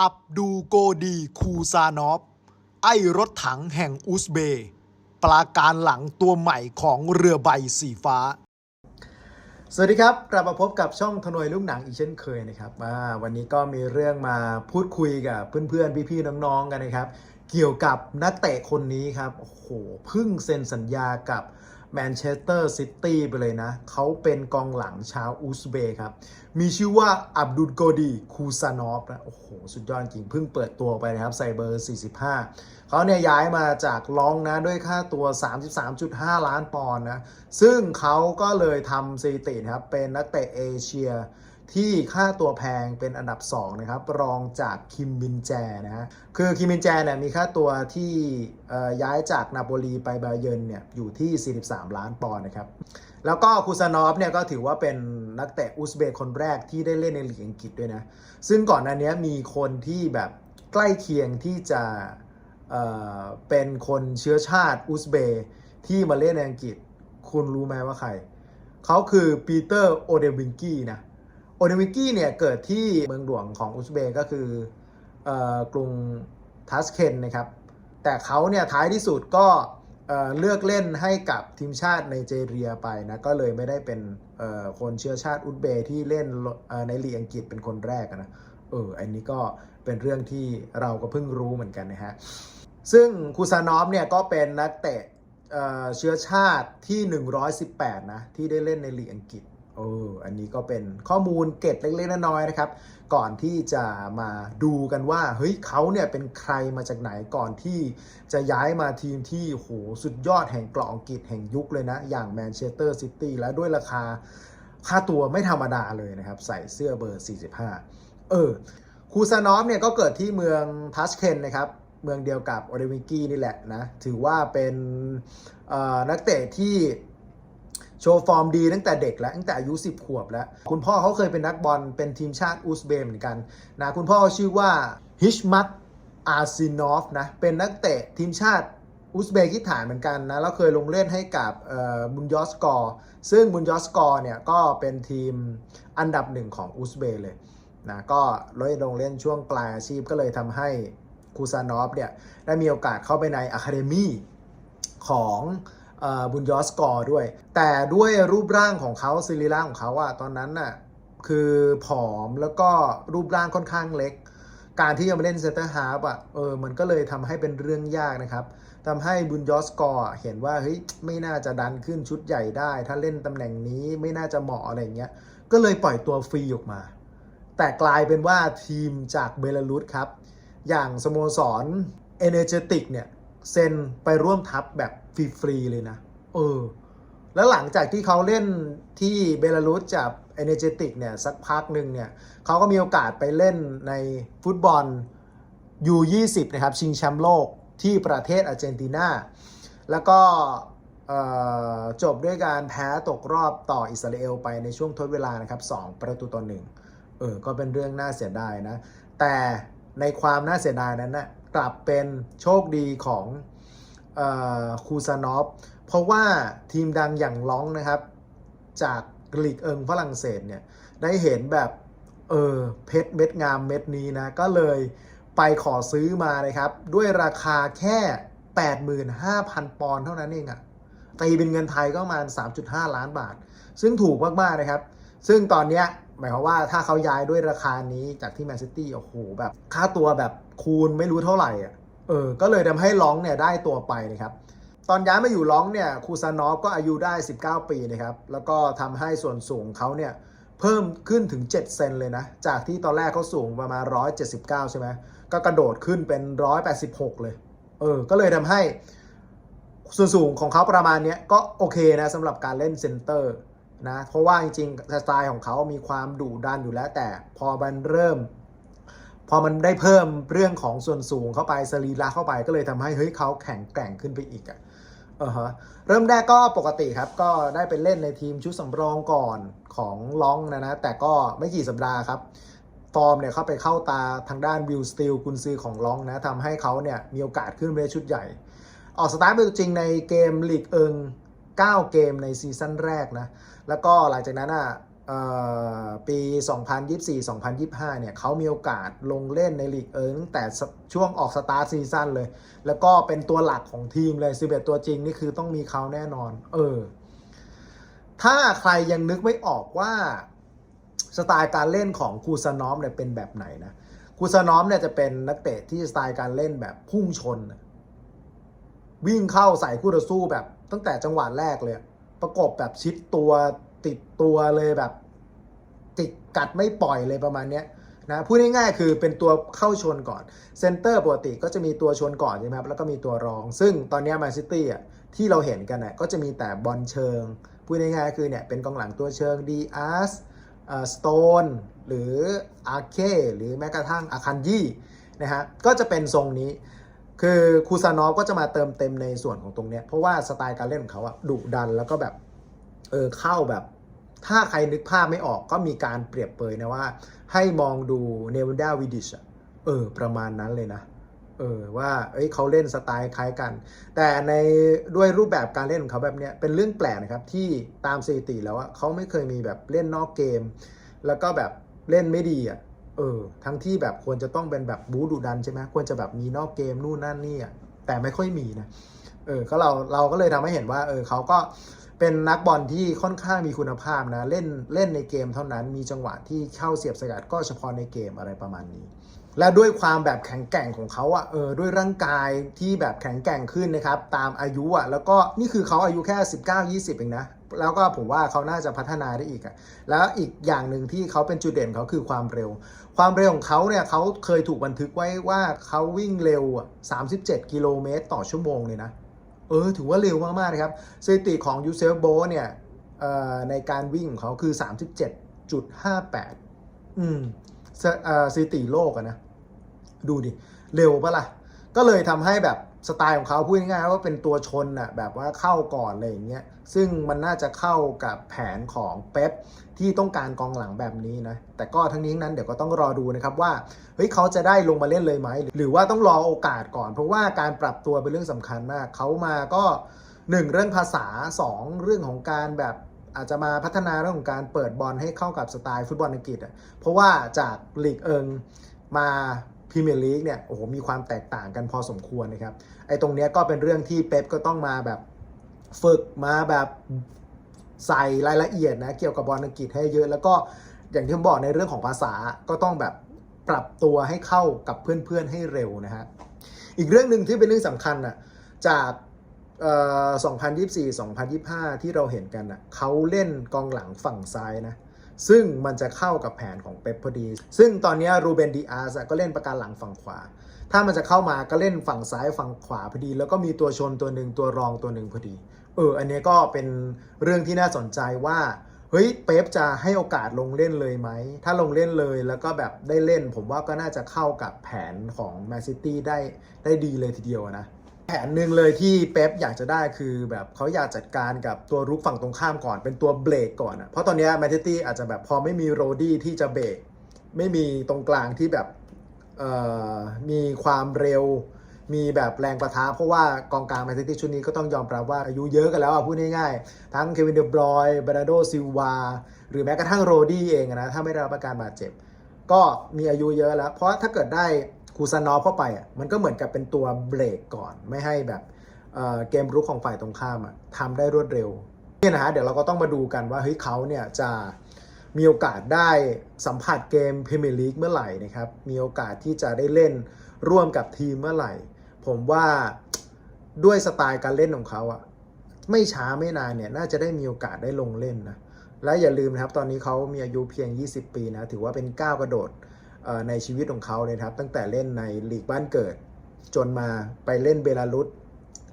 อับดูโกดีคูซานอฟ ไอรถถังแห่งอุซเบย์ปราการหลังตัวใหม่ของเรือใบสีฟ้า สวัสดีครับ กลับมาพบกับช่องทนวยลูกหนังอีกเช่นเคยนะครับว่าวันนี้ก็มีเรื่องมาพูดคุยกับเพื่อนๆ พี่ๆ น้องๆ กันนะครับ เกี่ยวกับนักเตะคนนี้ครับ โอ้โห เพิ่งเซ็นสัญญากับ แมนเชสเตอร์ซิตี้ไปเลยนะ เขาเป็นกองหลังชาวอุซเบกครับ มีชื่อว่าอับดุลโกดีคูซานอฟนะ โอ้โห สุดยอดจริง เพิ่งเปิดตัวไปนะครับ ใส่เบอร์ 45 เขาเนี่ยย้ายมาจากลองนะ ด้วยค่าตัว 33.5 ล้านปอนด์นะ ซึ่งเขาก็เลยทำสถิตินะครับ เป็นนักเตะเอเชีย ที่ค่าตัวแพงเป็นอันดับ 2 นะครับ รองจากคิมมินแจนะฮะคือคิมมินแจเนี่ยมีค่าตัวที่ย้ายจากนาโปลีไปบาเยิร์นเนี่ยอยู่ที่ 43 ล้านปอนด์นะครับ แล้วก็คูซานอฟเนี่ยก็ถือว่าเป็นนักเตะอุซเบย์คนแรกที่ได้เล่นในลีกอังกฤษด้วยนะ ซึ่งก่อนหน้านี้มีคนที่แบบใกล้เคียงที่จะเเป็นคนเชื้อชาติอุซเบย์ที่มาเล่นในอังกฤษ คุณรู้ไหมว่าใคร เขาคือปีเตอร์โอเดวิงกี้นะ โอเดวิกี้เนี่ยเกิดที่เมืองหลวงของอุซเบย์ก็คืออกรุงทัสเคนนะครับ แต่เขาเนี่ยท้ายที่สุดก็เอ่อเลือกเล่นให้กับทีมชาติไนจีเรียไปนะก็เลยไม่ได้เป็นคนเชื้อชาติอุซเบย์ที่เล่นในลีกอังกฤษเป็นคนแรกนะเอออันนี้ก็เป็นเรื่องที่เราก็เพิ่งรู้เหมือนกันนะฮะซึ่งคูซานอฟเนี่ยก็เป็นนักเตะเอ่อเชื้อชาติที่ 118 นะ ที่ได้เล่นในลีกอังกฤษ เอออันนี้ก็เป็นข้อมูลเก็ดเล็กๆน้อยๆนะครับ ก่อนที่จะมาดูกันว่าเฮ้ยเขาเนี่ยเป็นใครมาจากไหนก่อนที่จะย้ายมาทีมที่โหสุดยอดแห่งกาะอังกฤษแห่งยุคเลยนะ อย่างแมนเชสเตอร์ซิตี้และด้วยราคาค่าตัวไม่ธรรมดาเลยนะครับ ใส่เสื้อเบอร์ 45 เออคูซานอฟเนี่ยก็เกิดที่เมืองทัชเคนนะครับเมืองเดียวกับโอเดวิกี้นี่แหละนะ ถือว่าเป็นนักเตะที่ โชว์ฟอร์มดีตั้งแต่เด็กแล้วตั้งแต่อายุ 10 ขวบแล้ว คุณพ่อเขาเคยเป็นนักบอลเป็นทีมชาติอุซเบย์เหมือนกันนะคุณพ่อชื่อว่าฮิชมัตอาซินอฟนะเป็นนักเตะทีมชาติอุซเบกิสถานเหมือนกันนะแล้วเคยลงเล่นให้กับบุนยอสกอร์ซึ่งบุนยอสกอร์เนี่ยก็เป็นทีมอันดับหนึ่งของอุซเบย์เลยนะก็เลยลงเล่นช่วงปลายอาชีพก็เลยทำให้คูซานอฟเนี่ยได้มีโอกาสเข้าไปในอะคาเดมี่ของ บุญยอสกอร์ด้วย แต่ด้วยรูปร่างของเขาซิลิร่างของเขาอะตอนนั้นน่ะคือผอมแล้วก็รูปร่างค่อนข้างเล็ก การที่จะมาเล่นเซนเตอร์ฮาร์ฟอะเออมันก็เลยทำให้เป็นเรื่องยากนะครับทำให้บุญยอสกอร์เห็นว่าเฮ้ยไม่น่าจะดันขึ้นชุดใหญ่ได้ ถ้าเล่นตำแหน่งนี้ไม่น่าจะเหมาะอะไรเงี้ยก็เลยปล่อยตัวฟรีออกมา แต่กลายเป็นว่าทีมจากเบลารุสครับ อย่างสโมสรเอเนเจติกเนี่ยเซ็นไปร่วมทัพแบบ ฟรีๆเลยนะ เออ แล้วหลังจากที่เขาเล่นที่เบลารุสจากเอเนเจติกเนี่ย สักพักหนึ่งเนี่ยเขาก็มีโอกาสไปเล่นในฟุตบอล U20 นะครับ ชิงแชมป์โลกที่ประเทศอาร์เจนตินา แล้วก็จบด้วยการแพ้ตกรอบต่ออิสราเอลไปในช่วงทดเวลานะครับ 2 ประตูต่อหนึ่งเออ ก็เป็นเรื่องน่าเสียดายนะ แต่ในความน่าเสียดายนั้นนะ่ะกลับเป็นโชคดีของ คูซานอฟเพราะว่าทีมดังอย่างล้องนะครับ จากลีกเอิงฝรั่งเศสเนี่ย ได้เห็นแบบ เออ เพชรเม็ดงามเม็ดนี้นะ ก็เลยไปขอซื้อมานะครับ ด้วยราคาแค่ 85,000 ปอนด์เท่านั้นเองอะตีเป็นเงินไทยก็ประมาณ 3.5 ล้านบาท ซึ่งถูกมาก ๆ นะครับ ซึ่งตอนเนี้ยหมายความว่าถ้าเขาย้ายด้วยราคานี้จากที่แมนซิตี้โอ้โหแบบค่าตัวแบบคูณไม่รู้เท่าไหร่อะ เออ ก็เลยทำให้ล้องเนี่ยได้ตัวไปนะครับ ตอนย้ายมาอยู่ล้องเนี่ย คูซานอฟก็อายุได้ 19 ปีนะครับ แล้วก็ทำให้ส่วนสูงเขาเนี่ยเพิ่มขึ้นถึง 7 เซนเลยนะ จากที่ตอนแรกเขาสูงประมาณ 179 ใช่ไหม ก็กระโดดขึ้นเป็น 186 เลย เออ ก็เลยทำให้ ส่วนสูงของเขาประมาณเนี้ยก็โอเคนะสำหรับการเล่นเซนเตอร์นะ เพราะว่าจริงๆ สไตล์ของเขามีความดุดันอยู่แล้วแต่พอมันเริ่ม พอมันได้เพิ่มเรื่องของส่วนสูงเข้าไปสรีระเข้าไปก็เลยทำให้เฮ้ยเขาแข็งแกร่งขึ้นไปอีกอะ่ะเออฮะเริ่มแรกก็ปกติครับ ก็ได้ไปเล่นในทีมชุดสำรองก่อนของล้องนะนะ แต่ก็ไม่กี่สัปดาห์ครับ ฟอร์มเนี่ยเข้าไปเข้าตาทางด้านวิลสติลกุนซือของล้องนะทำให้เขาเนี่ยมีโอกาสขึ้นไปในชุดใหญ่ ออกสตาร์ทเป็นจริงในเกมลีกเอิง9 เกมในซีซั่นแรกนะ แล้วก็หลังจากนั้นอะ ปี 2024-2025 เนี่ยเขามีโอกาสลงเล่นในลีกเอิงตั้งแต่ช่วงออกสตาร์ทซีซั่นเลย แล้วก็เป็นตัวหลักของทีมเลย 11 ตัวจริงนี่คือต้องมีเขาแน่นอน เออ ถ้าใครยังนึกไม่ออกว่า สไตล์การเล่นของคูซานอฟเนี่ยเป็นแบบไหนนะคูซานอฟเนี่ยจะเป็นนักเตะที่สไตล์การเล่นแบบพุ่งชน วิ่งเข้าใส่คู่ต่อสู้แบบตั้งแต่จังหวะแรกเลย ประกบแบบชิดตัว ติดตัวเลยแบบ ติดกัดไม่ปล่อยเลยประมาณเนี้ยนะพูดง่ายๆคือเป็นตัวเข้าชนก่อนเซนเตอร์ปกติก็จะมีตัวชนก่อนใช่ไหมครับแล้วก็มีตัวรอง ซึ่งตอนนี้แมนซิตี้อะที่เราเห็นกันน่ะก็จะมีแต่บอลเชิง พูดง่ายๆคือเนี่ยเป็นกองหลังตัวเชิงดีอาร์สสโตนหรืออาเคหรือแม้กระทั่งอาคันยี่นะฮะก็จะเป็นทรงนี้ คือคูซานอฟก็จะมาเติมเต็มในส่วนของตรงเนี้ยเพราะว่าสไตล์การเล่นของเขาอะดุดันแล้วก็แบบเออเข้าแบบ ถ้าใครนึกภาพไม่ออกก็มีการเปรียบเปยนะว่า ให้มองดูเนวินดาวิดิชอะเออ ประมาณนั้นเลยนะ เออ ว่าเอ้ยเขาเล่นสไตล์คล้ายกัน แต่ในด้วยรูปแบบการเล่นของเขาแบบเนี้ยเป็นเรื่องแปลกนะครับ ที่ตามสถิติแล้วอะเขาไม่เคยมีแบบเล่นนอกเกม แล้วก็แบบเล่นไม่ดีอะเออ ทั้งที่แบบควรจะต้องเป็นแบบบูดุดันใช่ไหมควรจะแบบมีนอกเกมนู่นนั่นนี่อะแต่ไม่ค่อยมีนะ เออก็เราเราก็เลยทำให้เห็นว่าเออเขาก็เป็นนักบอลที่ค่อนข้างมีคุณภาพนะ เล่นเล่นในเกมเท่านั้นมีจังหวะที่เข้าเสียบสกัดก็เฉพาะในเกมอะไรประมาณนี้ และด้วยความแบบแข็งแกร่งของเขาอะเออด้วยร่างกายที่แบบแข็งแกร่งขึ้นนะครับ ตามอายุอะแล้วก็นี่คือเขาอายุแค่ 19-20 เองนะ แล้วก็ผมว่าเขาน่าจะพัฒนาได้อีกอะแล้วอีกอย่างหนึ่งที่เขาเป็นจุดเด่นเขาคือความเร็ว ความเร็วของเขาเนี่ยเขาเคยถูกบันทึกไว้ว่าเขาวิ่งเร็วอะ37 กิโลเมตรต่อชั่วโมงเลยนะ ออถือว่าเร็วมากๆนะครับสถิติของยูเซฟโบเนี่ยในการวิ่งของเขาคือ 37.58 อืมสเอ่อสถิติโลกอะนะ ดูดิ เร็วปะล่ะ ก็เลยทำให้แบบ สไตล์ของเขาพูดง่ายๆว่าเป็นตัวชนอะแบบว่าเข้าก่อนอะไรอย่างเงี้ยซึ่งมันน่าจะเข้ากับแผนของเป๊ปที่ต้องการกองหลังแบบนี้นะ แต่ก็ทั้งนี้ทั้งนั้นเดี๋ยวก็ต้องรอดูนะครับว่าเฮ้ยเขาจะได้ลงมาเล่นเลยไหมหรือว่าต้องรอโอกาสก่อน เพราะว่าการปรับตัวเป็นเรื่องสำคัญมากเขามาก็ 1 เรื่องภาษา 2 เรื่องของการแบบอาจจะมาพัฒนาเรื่องของการเปิดบอลให้เข้ากับสไตล์ฟุตบอลอังกฤษอะเพราะว่าจากลีกเอิงมา พรีเมียร์ลีกเนี่ยโอ้โหมีความแตกต่างกันพอสมควรนะครับไอ้ตรงเนี้ยก็เป็นเรื่องที่เป๊ปก็ต้องมาแบบฝึกมาแบบใส่รายละเอียดนะเกี่ยวกับบอลอังกฤษให้เยอะ แล้วก็อย่างที่ผมบอกในเรื่องของภาษาก็ต้องแบบปรับตัวให้เข้ากับเพื่อนๆให้เร็วนะฮะอีกเรื่องหนึ่งที่เป็นเรื่องสำคัญอะจาก2024-2025 ที่เราเห็นกันอะเขาเล่นกองหลังฝั่งซ้ายนะ ซึ่งมันจะเข้ากับแผนของเป๊ปพอดี ซึ่งตอนนี้รูเบนดีอาร์สก็เล่นประการหลังฝั่งขวา ถ้ามันจะเข้ามาก็เล่นฝั่งซ้ายฝั่งขวาพอดี แล้วก็มีตัวชนตัวหนึ่งตัวรองตัวหนึ่งพอดี เออ อันนี้ก็เป็นเรื่องที่น่าสนใจว่า เฮ้ย เป๊ปจะให้โอกาสลงเล่นเลยไหม ถ้าลงเล่นเลยแล้วก็แบบได้เล่น ผมว่าก็น่าจะเข้ากับแผนของแมนซิตี้ได้ได้ดีเลยทีเดียวนะ แผนหนึ่งเลยที่เป๊ปอยากจะได้คือแบบเขาอยากจัดการกับตัวรุกฝั่งตรงข้ามก่อนเป็นตัวเบรกก่อนอะเพราะตอนนี้แมนซิตี้อาจจะแบบพอไม่มีโรดี้ที่จะเบรกไม่มีตรงกลางที่แบบมีความเร็ว มีแบบแรงประทะเพราะว่ากองกลางแมนซิตี้ชุดนี้ก็ต้องยอมรับว่าอายุเยอะกันแล้วอะพูดง่ายๆ ทั้งเควินเดบรอยบราโดซิลวาหรือแม้กระทั่งโรดี้เองนะถ้าไม่ได้รับอาการบาดเจ็บ ก็มีอายุเยอะแล้ว เพราะถ้าเกิดได้ คูซานอฟเข้าไปอะมันก็เหมือนกับเป็นตัวเบรกก่อน ไม่ให้แบบเเกมรุกของฝ่ายตรงข้ามอะทำได้รวดเร็วเนี่ยนะฮะเดี๋ยวเราก็ต้องมาดูกันว่าเฮ้ยเขาเนี่ยจะมีโอกาสได้สัมผัสเกมพรีเมียร์ลีกเมื่อไหร่นะครับ มีโอกาสที่จะได้เล่นร่วมกับทีมเมื่อไหร่ ผมว่าด้วยสไตล์การเล่นของเขาอะไม่ช้าไม่นานเนี่ยน่าจะได้มีโอกาสได้ลงเล่นนะ และอย่าลืมนะครับ ตอนนี้เขามีอายุเพียง 20 ปีนะ ถือว่าเป็นก้าวกระโดด ในชีวิตของเขาเลยนะครับตั้งแต่เล่นในลีกบ้านเกิด จนมาไปเล่นเบลารุส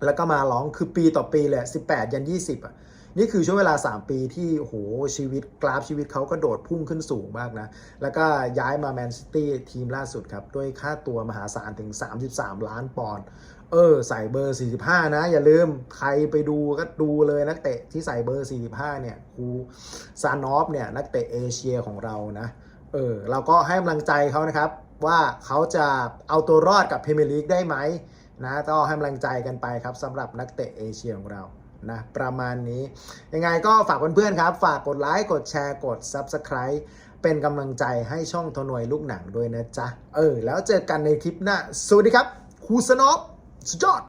แล้วก็มาร้องคือปีต่อปีเลย18 ยัน 20อะนี่คือช่วงเวลา 3 ปีที่โหชีวิตกราฟชีวิตเขาก็โดดพุ่งขึ้นสูงมากนะ แล้วก็ย้ายมาแมนซิตี้ทีมล่าสุดครับ ด้วยค่าตัวมหาศาลถึง 33 ล้านปอนด์เออ ใส่เบอร์ 45 นะ อย่าลืมใครไปดูก็ดูเลยนักเตะที่ใส่เบอร์ 45 เนี่ยคูซานอฟเนี่ย นักเตะเอเชียของเรานะ เออเราก็ให้กำลังใจเขานะครับ ว่าเขาจะเอาตัวรอดกับพรีเมียร์ลีกได้ไหมนะก็ให้กำลังใจกันไปครับสำหรับนักเตะเอเชียของเรานะประมาณนี้ยังไงก็ฝากเพื่อนๆครับ ฝากกดไลค์กดแชร์กด Subscribe เป็นกำลังใจให้ช่องทนวยลูกหนังด้วยนะจ๊ะ เออ แล้วเจอกันในคลิปหน้า สวัสดีครับครูสนอปสุดยอด